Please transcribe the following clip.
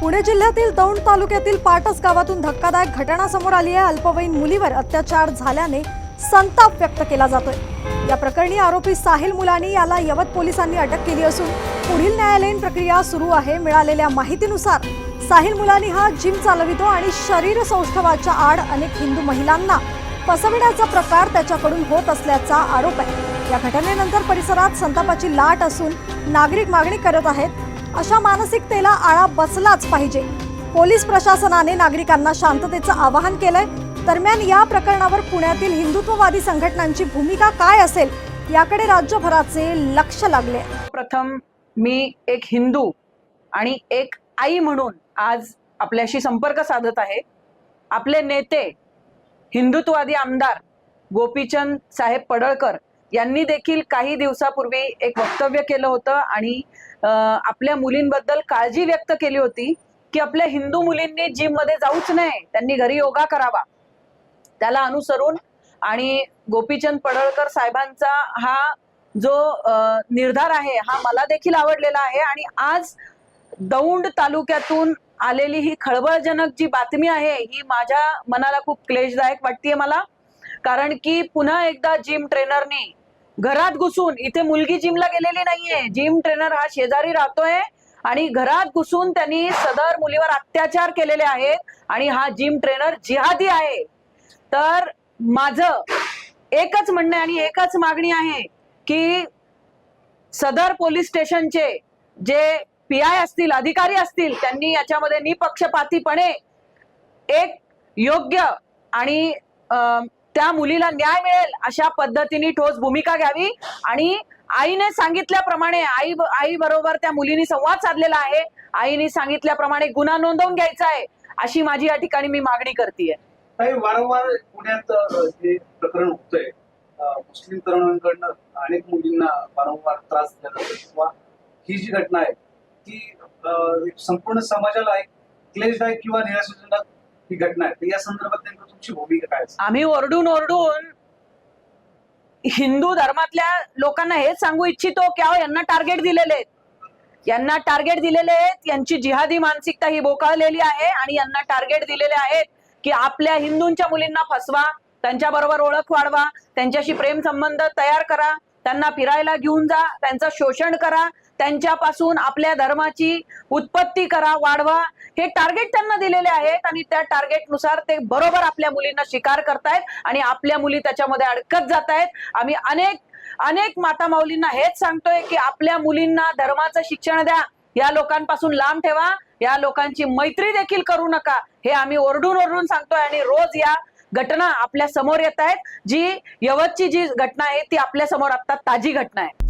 पुणे जिल्ह्यातील दौंड तालुक्यातील पाटस गावातून धक्कादायक घटना समोर आली आहे. अल्पवयीन मुलीवर अत्याचार झाल्याने संताप व्यक्त केला जातोय. या प्रकरणी आरोपी साहिल मुलानी याला यवत पोलिसांनी अटक केली असून पुढील न्यायालयीन प्रक्रिया सुरू आहे. मिळालेल्या माहितीनुसार साहिल मुलानी हा जिम चालवितो आणि शरीर सौष्ठवाच्या आड अनेक हिंदू महिलांना फसविण्याचा प्रकार त्याच्याकडून होत असल्याचा आरोप आहे. या घटनेनंतर परिसरात संतापाची लाट असून नागरिक मागणी करत आहेत. अशा मानसिकतेला आळा बसलाच पाहिजे. पोलीस प्रशासनाने नागरिकांना शांततेचं आवाहन केलंय. दरम्यान या प्रकरणावर पुण्यातील हिंदुत्ववादी संघटनांची भूमिका काय असेल याकडे राज्यभराचे लक्ष लागले. प्रथम मी एक हिंदू आणि एक आई म्हणून आज आपल्याशी संपर्क साधत आहे. आपले नेते हिंदुत्ववादी आमदार गोपीचंद साहेब पडळकर यांनी देखील काही दिवसापूर्वी एक वक्तव्य केलं होतं आणि आपल्या मुलींबद्दल काळजी व्यक्त केली होती की आपल्या हिंदू मुलींनी जिममध्ये जाऊच नये त्यांनी घरी योगा करावा. त्याला अनुसरून आणि गोपीचंद पडळकर साहेबांचा हा जो निर्धार आहे हा मला देखील आवडलेला आहे आणि आज दौंड तालुक्यातून आलेली ही खळबळजनक जी बातमी आहे ही माझ्या मनाला खूप क्लेशदायक वाटतेय मला. कारण की पुन्हा एकदा जिम ट्रेनरनी घरात घुसून इथे मुलगी जिमला गेलेली नाहीये. जिम ट्रेनर हा शेजारी राहतोय आणि घरात घुसून त्यांनी सदर मुलीवर अत्याचार केलेले आहेत आणि हा जिम ट्रेनर जिहादी आहे. तर माझं एकच म्हणणं आहे आणि एकच मागणी आहे की सदर पोलीस स्टेशनचे जे पी आय असतील अधिकारी असतील त्यांनी याच्यामध्ये निपक्षपातीपणे एक योग्य आणि अं, त्या मुलीला न्याय मिळेल अशा पद्धतीने ठोस भूमिका घ्यावी. आणि आईने सांगितल्याप्रमाणे आई आई बरोबर त्या मुलीने संवाद साधलेला आहे. आईने सांगितल्याप्रमाणे गुन्हा नोंदवून घ्यायचा आहे अशी माझी या ठिकाणी मी मागणी करते वारंवार पुण्यात हे प्रकरण होतंय. मुस्लिम तरुणांकडनं अनेक मुलींना वारंवार त्रास दिला जातो किंवा ही जी घटना आहे ती संपूर्ण समाजाला एक क्लेशदायक किंवा निराशाजनक ही घटना आहे. तर या संदर्भात नेमकं तुमची भूमिका काय असेल? आम्ही ओरडून ओरडून हिंदू धर्मातल्या लोकांना हेच सांगू इच्छितो की अहो यांना टार्गेट दिलेले आहेत. यांना टार्गेट दिलेले आहेत. यांची जिहादी मानसिकता ही बोकाळलेली आहे आणि यांना टार्गेट दिलेले आहेत की आपल्या हिंदूंच्या मुलींना फसवा त्यांच्या बरोबर ओळख वाढवा त्यांच्याशी प्रेम संबंध तयार करा. त्यांना फिरायला घेऊन जा त्यांचं शोषण करा त्यांच्यापासून आपल्या धर्माची उत्पत्ती करा वाढवा. हे टार्गेट त्यांना दिलेले आहेत आणि त्या टार्गेटनुसार ते बरोबर आपल्या मुलींना शिकार करतायत आणि आपल्या मुली त्याच्यामध्ये अडकत जात आहेत आम्ही अनेक अनेक माता माऊलींना हेच सांगतोय की आपल्या मुलींना धर्माचं शिक्षण द्या. या लोकांपासून लांब ठेवा. या लोकांची मैत्री देखील करू नका. हे आम्ही ओरडून ओरडून सांगतोय आणि रोज या घटना आपल्यासमोर येत आहेत. जी यवतची जी घटना आहे ती आपल्यासमोर आता ताजी घटना आहे.